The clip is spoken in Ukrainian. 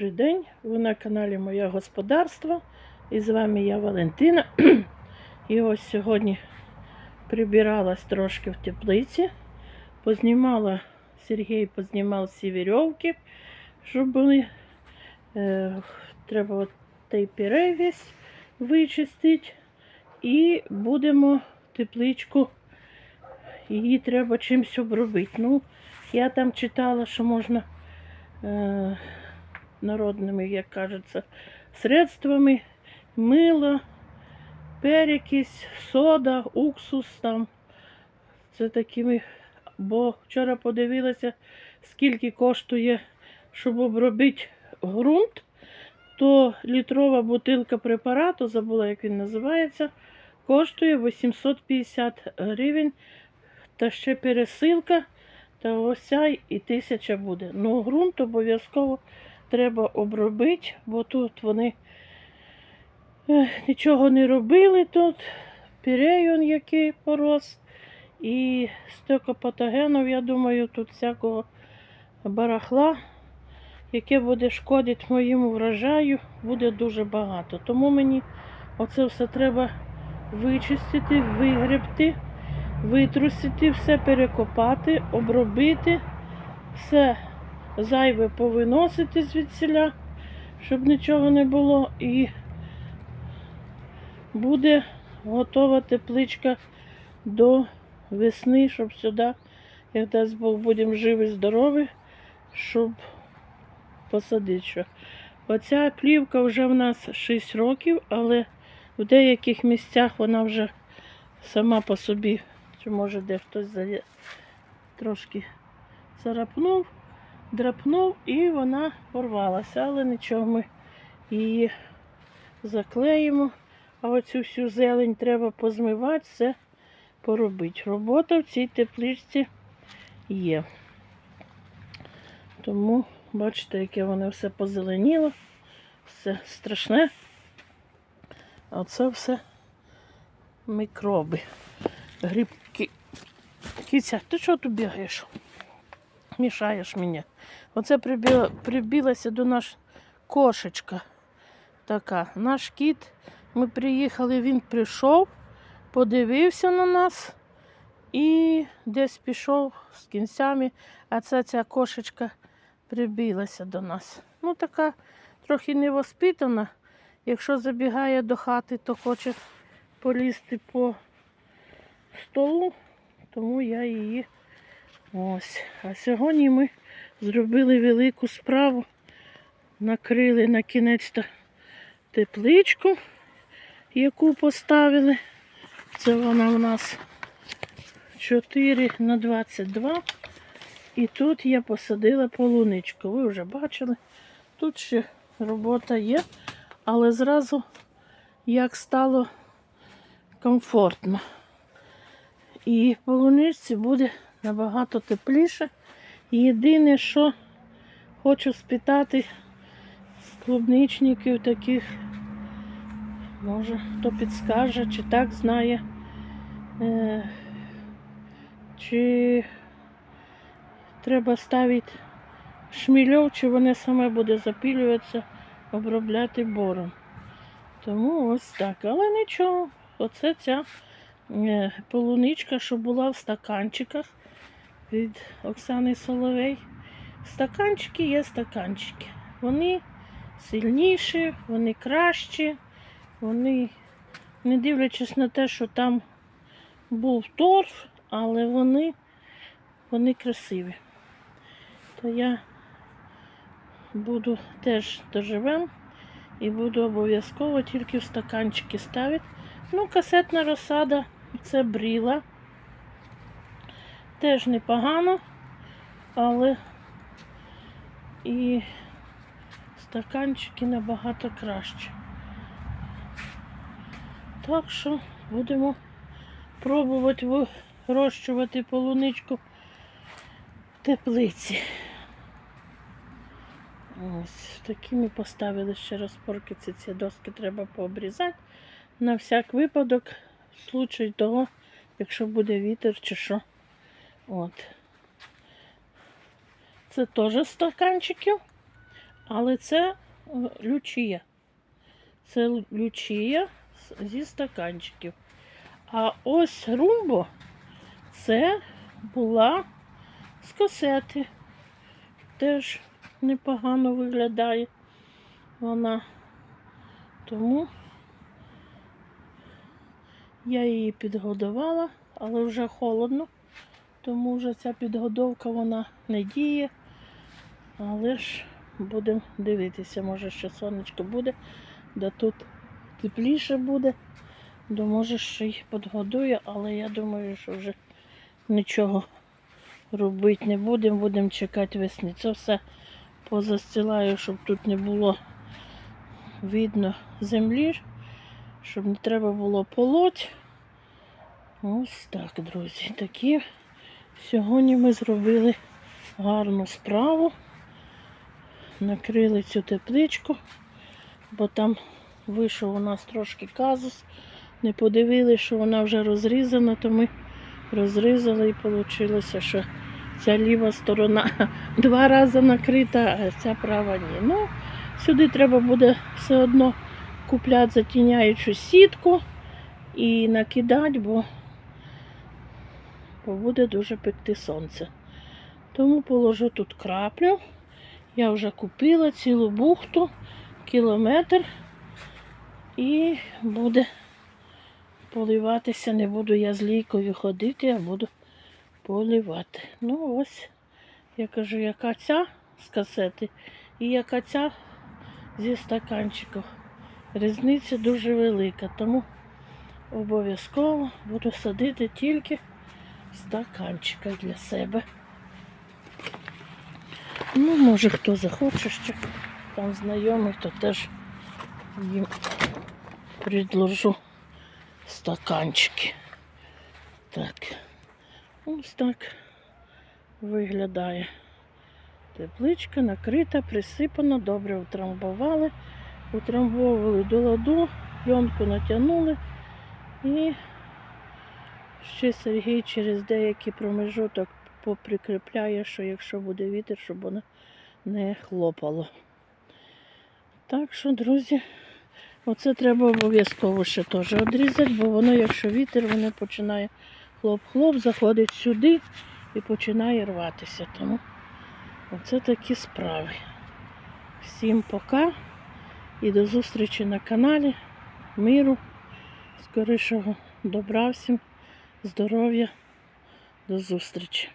Добрий день, ви на каналі Моє Господарство. І з вами я Валентина. І ось сьогодні прибиралась трошки в теплиці. Познімала, Сергій познімав всі вірьовки, щоб були. Е, треба той пірей весь вичистити. І будемо тепличку. Її треба чимось обробити. Ну, я там читала, що можна е, народними, як кажеться, средствами, мило, перекись, сода, уксус там. Це такими, бо вчора подивилася, скільки коштує, щоб обробити ґрунт, то літрова бутилка препарату, забула, як він називається, коштує 850 гривень. Та ще пересилка, та ось і тисяча буде. Ну, ґрунт обов'язково треба обробити, бо тут вони нічого не робили тут. Пірей он який порос. І стільки патогенів, я думаю, тут всякого барахла, яке буде шкодити моєму врожаю, буде дуже багато. Тому мені оце все треба вичистити, вигребти, витрусити, все перекопати, обробити, все зайве повиносити звідсіля, щоб нічого не було. І буде готова тепличка до весни, щоб сюди, як дасть Бог, будемо живі, здорові, щоб посадити. Що. Оця плівка вже в нас 6 років, але в деяких місцях вона вже сама по собі, чи може де хтось трошки царапнув, драпнув і вона порвалася. Але нічого ми її заклеїмо. А оцю всю зелень треба позмивати, все поробити. Робота в цій тепличці є. Тому бачите, яке воно все позеленіло, все страшне. А це все мікроби. Грибки. Кіця, ти що тут бігаєш? Мішаєш мені. Оце прибіла, прибілася до нас кошечка така. Наш кіт. Ми приїхали, він прийшов, подивився на нас і десь пішов з кінцями, а це ця кошечка прибілася до нас. Ну, така трохи невоспитана. Якщо забігає до хати, то хоче полізти по столу, тому я її ось. А сьогодні ми зробили велику справу, накрили на кінець тепличку, яку поставили. Це вона в нас 4 на 22. І тут я посадила полуничку. Ви вже бачили. Тут ще робота є, але зразу як стало комфортно. І полуничці буде набагато тепліше. Єдине, що хочу спитати клубничників таких, може, хто підскаже, чи так знає, е, чи треба ставити шмільов, чи вони саме буде запілюватися, обробляти бором. Тому ось так. Але нічого, оце ця е, полуничка, що була в стаканчиках від Оксани Соловей. Стаканчики є стаканчики. Вони сильніші, вони кращі, вони, не дивлячись на те, що там був торф, але вони, вони красиві. То я буду теж доживем і буду обов'язково тільки в стаканчики ставити. Ну, касетна розсада це бріла. Теж непогано, але і стаканчики набагато краще. Так що будемо пробувати вирощувати полуничку в теплиці. Ось такі ми поставили ще розпорки. Ці доски треба пообрізати. На всяк випадок, в случай того, якщо буде вітер чи що. От. Це теж стаканчиків. Але це е, лючія. Це лючія зі стаканчиків. А ось румбо це була з касети. Теж непогано виглядає вона. Тому я її підгодувала, але вже холодно, тому вже ця підгодовка вона не діє. Але ж будемо дивитися, може ще сонечко буде, да тут тепліше буде, то може ще й підгодує, але я думаю, що вже нічого робити не будемо, будемо чекати весни. Це все позастилаю, щоб тут не було видно землі, щоб не треба було полоть. Ось так, друзі. Такі сьогодні ми зробили гарну справу. Накрили цю тепличку, бо там вийшов у нас трошки казус. Не подивилися, що вона вже розрізана, то ми розрізали і вийшло, що ця ліва сторона два рази накрита, а ця права ні. Ну, сюди треба буде все одно купляти затіняючу сітку і накидати, бо, бо буде дуже пекти сонце. Тому положу тут краплю. Я вже купила цілу бухту, кілометр, і буде поливатися. Не буду я з лійкою ходити, а буду поливати. Ну ось, я кажу, яка ця з касети і яка ця зі стаканчиків. Різниця дуже велика, тому обов'язково буду садити тільки в стаканчиках для себе. Ну, може хто захоче ще там знайомий, то теж їм предложу стаканчики. Так. Ось так виглядає. Тепличка накрита, присипана, добре утрамбували, утрамбовували до ладу, пленку натягнули і ще Сергій через деякий промежуток поприкріпляє, що якщо буде вітер, щоб воно не хлопало. Так що, друзі, оце треба обов'язково ще теж одрізати, бо воно, якщо вітер, воно починає хлоп-хлоп, заходить сюди і починає рватися. Тому оце такі справи. Всім пока і до зустрічі на каналі. Миру, скорішого добра всім, здоров'я, до зустрічі.